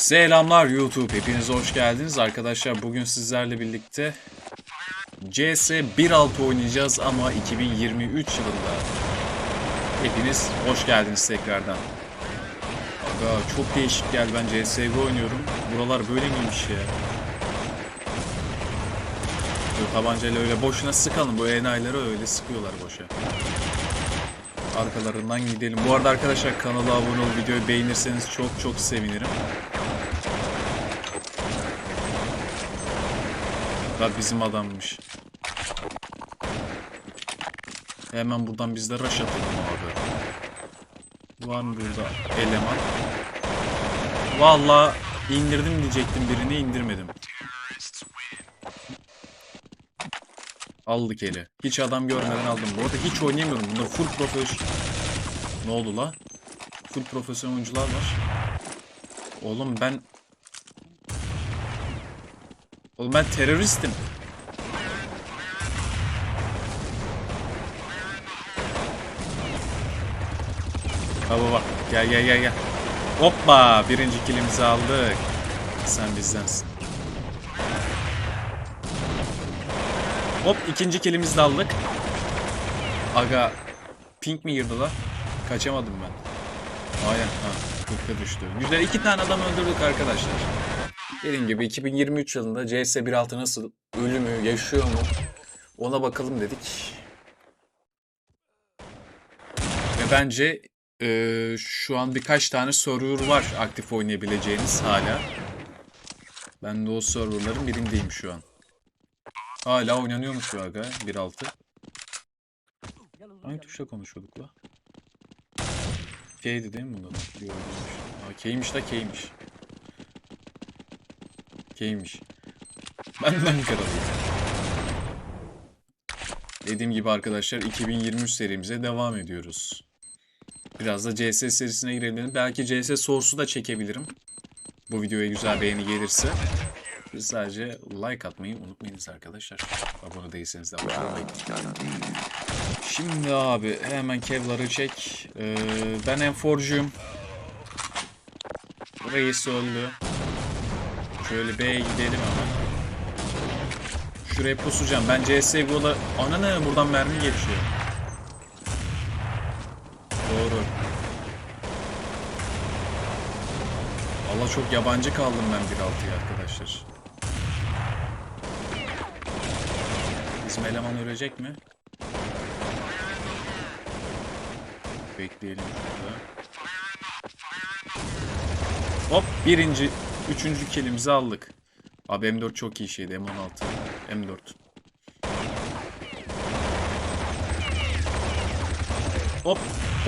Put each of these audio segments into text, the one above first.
Selamlar YouTube. Hepiniz hoş geldiniz. Arkadaşlar bugün sizlerle birlikte CS 1.6 oynayacağız ama 2023 yılında. Hepiniz hoş geldiniz tekrardan. Aga çok değişik geldi. Ben CSGO oynuyorum. Buralar böyle miymiş ya? Bu tabancayla öyle boşuna sıkalım. Bu enayileri öyle sıkıyorlar boşa. Arkalarından gidelim. Bu arada arkadaşlar kanala abone ol, videoyu beğenirseniz çok çok sevinirim. Da bizim adammış. Hemen buradan biz de rush atalım abi. Var mı burada eleman? Valla indirdim diyecektim birini indirmedim. Aldık eli. Hiç adam görmeden aldım. Bu arada hiç oynayamıyorum. Bunda full profesyonel... Ne oldu la? Full profesyonel oyuncular var. Oğlum ben... Oğlum ben teröristim. Baba bak. Gel gel gel gel. Hoppa! Birinci kilimizi aldık. Sen bizdensin. Hop ikinci kilimizi de aldık. Aga pink mi girdi la? Kaçamadım ben. Aynen ha. Kırka düştü. Güzel iki tane adam öldürdük arkadaşlar. Dediğim gibi 2023 yılında CS 1.6 nasıl ölü mü yaşıyor mu ona bakalım dedik. Ve bence eee, şu an birkaç tane server var aktif oynayabileceğiniz hala. Ben de o serverların birindeyim şu an. Hala oynanıyormuş bu aga 1.6. Hangi tuşla konuşuyorduk la? K'ydi değil mi bunda? Yok K'ymiş da K'ymiş. K'ymiş. Benden kralıyım. Dediğim gibi arkadaşlar 2023 serimize devam ediyoruz. Biraz da CS serisine girelim. Belki CS Source'u da çekebilirim. Bu videoya güzel beğeni gelirse. Siz sadece like atmayı unutmayınız arkadaşlar. Abone değilseniz de abone olmayı. Şimdi abi hemen kevları çek. Ee, ben enforcuyum. Reis öldü. Şöyle B'ye gidelim hemen. Şuraya pusacağım. Ben CSGO'da... Ana ne buradan mermi geçiyor. Doğru. Allah çok yabancı kaldım ben 1.6'ya arkadaşlar. Bizim eleman ölecek mi? Bekleyelim şurada. Hop birinci, üçüncü kilimizi aldık. Abi M4 çok iyi şeydi M16. M4. Hop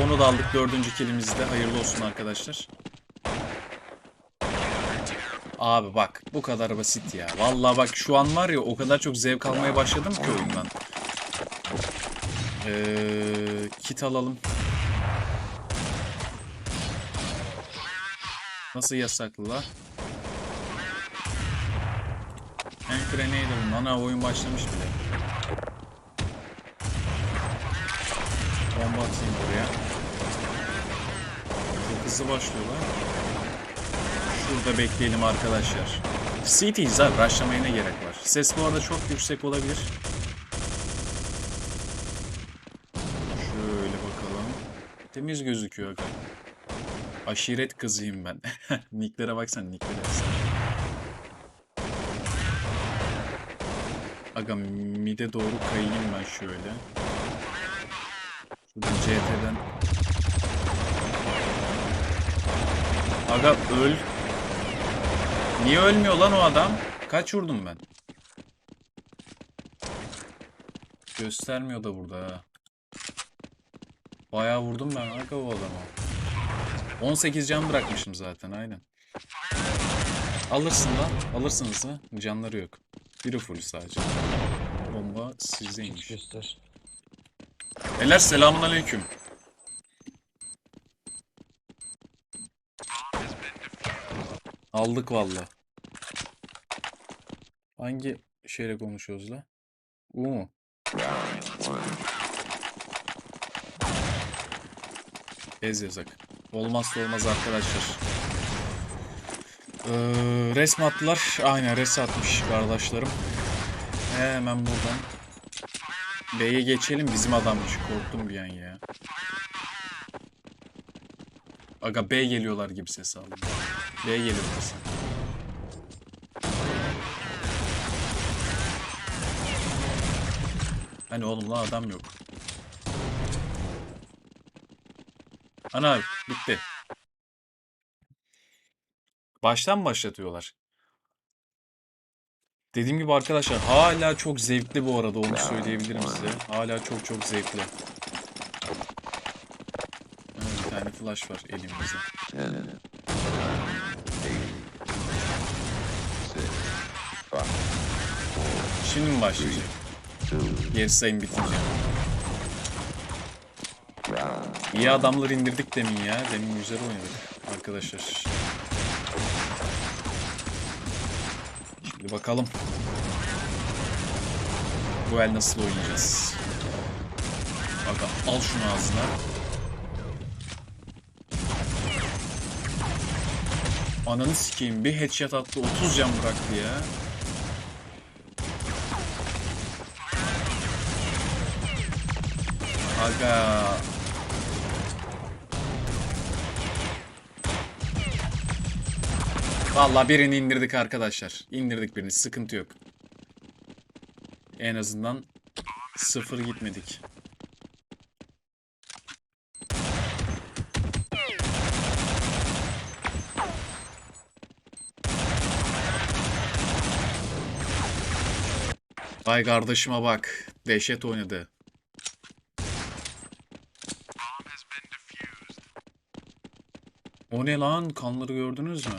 onu da aldık dördüncü kilimizi de hayırlı olsun arkadaşlar. Abi bak bu kadar basit ya. Vallahi bak şu an var ya o kadar çok zevk almaya başladım ki oyundan. Ee, kit alalım. Nasıl yasaklı la? Hand grenade alın. Ana oyun başlamış bile. Bomba atayım buraya. Çok hızlı başlıyor lan. Şurada bekleyelim arkadaşlar. CT'yiz abi. Rushlamaya ne gerek var? Ses bu arada çok yüksek olabilir. Şöyle bakalım. Temiz gözüküyor. Aşiret kızıyım ben. Nicklere baksana nicklere. Aga mide doğru kayayım ben şöyle. Şuradan CT'den. Aga öl. Niye ölmüyor lan o adam? Kaç vurdum ben? Göstermiyor da burada ha. Bayağı vurdum ben aga o adama. 18 can bırakmışım zaten aynen. Alırsın lan. Alırsınız ha. Canları yok. Biri full sadece. Bomba sizdeymiş. Göster. Beyler selamun aleyküm. Aldık valla. Hangi şeyle konuşuyoruz la? U mu? Ez yazak. Olmazsa olmaz arkadaşlar. Ee, resmi attılar. Aynen res atmış kardeşlerim. Hemen buradan. B'ye geçelim. Bizim adammış. Korktum bir an ya. Aga B geliyorlar gibi ses aldım. B geliyorlar. sanki. Hani oğlum lan adam yok. Ana bitti. Baştan başlatıyorlar? Dediğim gibi arkadaşlar hala çok zevkli bu arada onu söyleyebilirim size. Hala çok çok zevkli. Bir tane flash var elimizde. Şimdi mi başlayacak? Geri sayım bitince. İyi adamları indirdik demin ya. Demin güzel oynadık arkadaşlar. Şimdi bakalım. Bu el nasıl oynayacağız? Aga al şunu ağzına. Ananı sikeyim bir headshot attı 30 can bıraktı ya. Aga Vallahi birini indirdik arkadaşlar. İndirdik birini. Sıkıntı yok. En azından sıfır gitmedik. Vay kardeşime bak. Dehşet oynadı. O ne lan? Kanları gördünüz mü?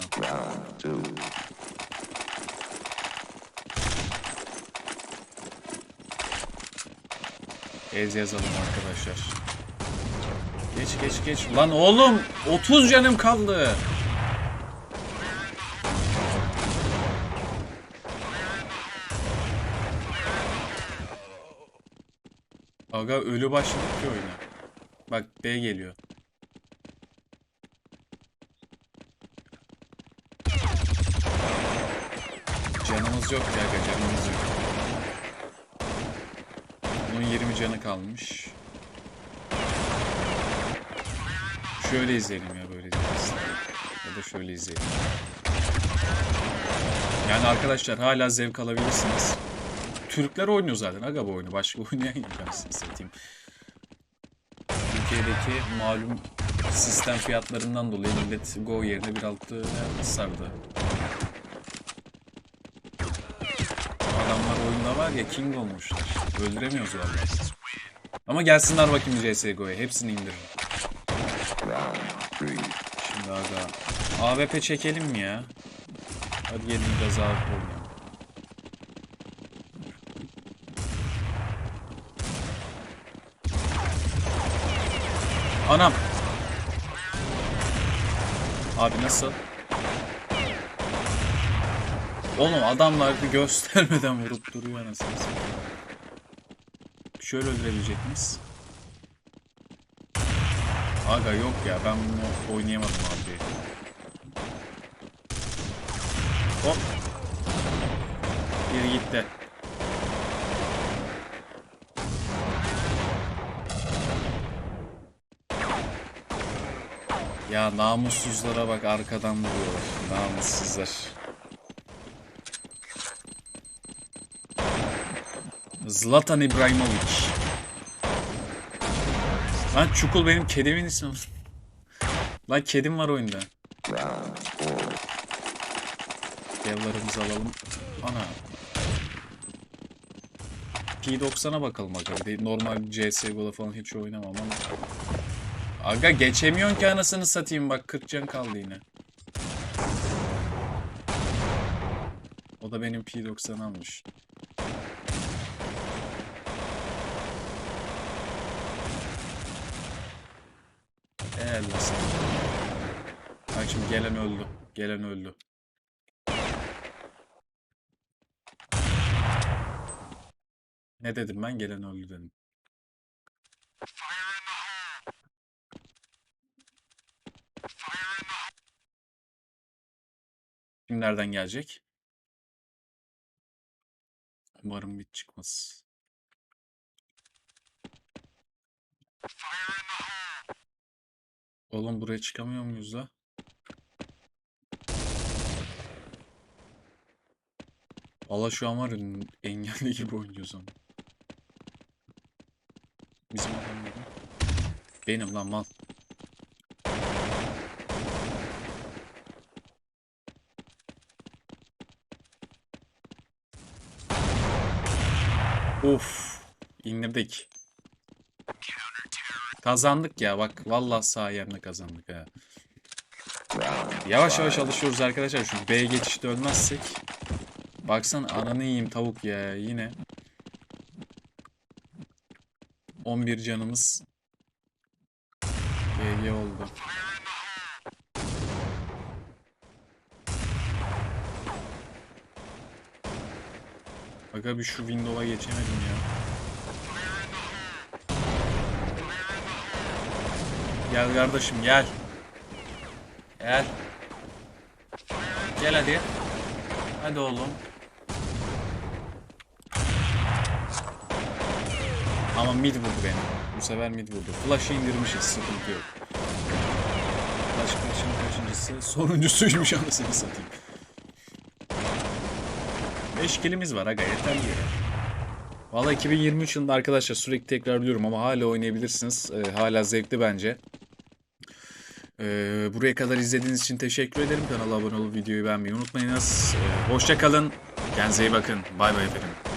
Ez yazalım arkadaşlar. Geç geç geç. Lan oğlum 30 canım kaldı. Aga ölü başladık ki oyuna. Bak B geliyor. Canımız yok aga canımız yok. Bunun 20 canı kalmış. Şöyle izleyelim ya böyle izleyelim. Ya da şöyle izleyelim. Yani arkadaşlar hala zevk alabilirsiniz. Türkler oynuyor zaten aga bu oyunu. Başka oynayan yok anasını satayım. Türkiye'deki malum sistem fiyatlarından dolayı millet Go yerine 1.6 sardı. Var ya king olmuşlar. Öldüremiyoruz vallahi. Ama gelsinler bakayım CSGO'ya. Hepsini indiririm. Şimdi aga. AWP çekelim mi ya? Hadi gelin biraz AWP oynayalım. Anam. Abi nasıl? Oğlum adamlar bir göstermeden vurup duruyor anasını. Şöyle öldürebilecek miyiz? Aga yok ya ben bunu oynayamadım abi. Hop. Biri gitti. Ya namussuzlara bak arkadan vuruyorlar. Namussuzlar. Zlatan İbrahimovic. Lan Çukul benim kedimin ismi. Lan kedim var oyunda. Devlarımızı alalım. Ana. P90'a bakalım de Normal CSGO'da falan hiç oynamam ama. Aga geçemiyorsun ki anasını satayım bak 40 can kaldı yine. O da benim P90 almış. Helal. Bak şimdi gelen öldü. Gelen öldü. Ne dedim ben? Gelen öldü dedim. Kimlerden gelecek? Umarım bit çıkmaz. Oğlum buraya çıkamıyor muyuz la? Valla şu an var engelli gibi oynuyoruz ama. Bizim adam mıydı? Benim lan mal. Of. indirdik. Kazandık ya bak vallahi sağ yerine kazandık ha. Yavaş yavaş alışıyoruz arkadaşlar. Şu B geçişte ölmezsek. Baksana ananı yiyeyim tavuk ya yine. 11 canımız. GG oldu. Aga bir şu window'a geçemedim ya. Gel kardeşim gel. Gel. Gel hadi. Hadi oğlum. Ama mid vurdu beni. Bu sefer mid vurdu. Flash'ı indirmişiz. Sıkıntı yok. Flash kaçın kaçıncısı? Sonuncusuymuş anasını satayım. 5 kilimiz var aga yeterli ya. Valla 2023 yılında arkadaşlar sürekli tekrarlıyorum ama hala oynayabilirsiniz. Ee, hala zevkli bence. Ee, buraya kadar izlediğiniz için teşekkür ederim. Kanala abone olup videoyu beğenmeyi unutmayınız. Ee, hoşça kalın. Kendinize iyi bakın. Bay bay efendim.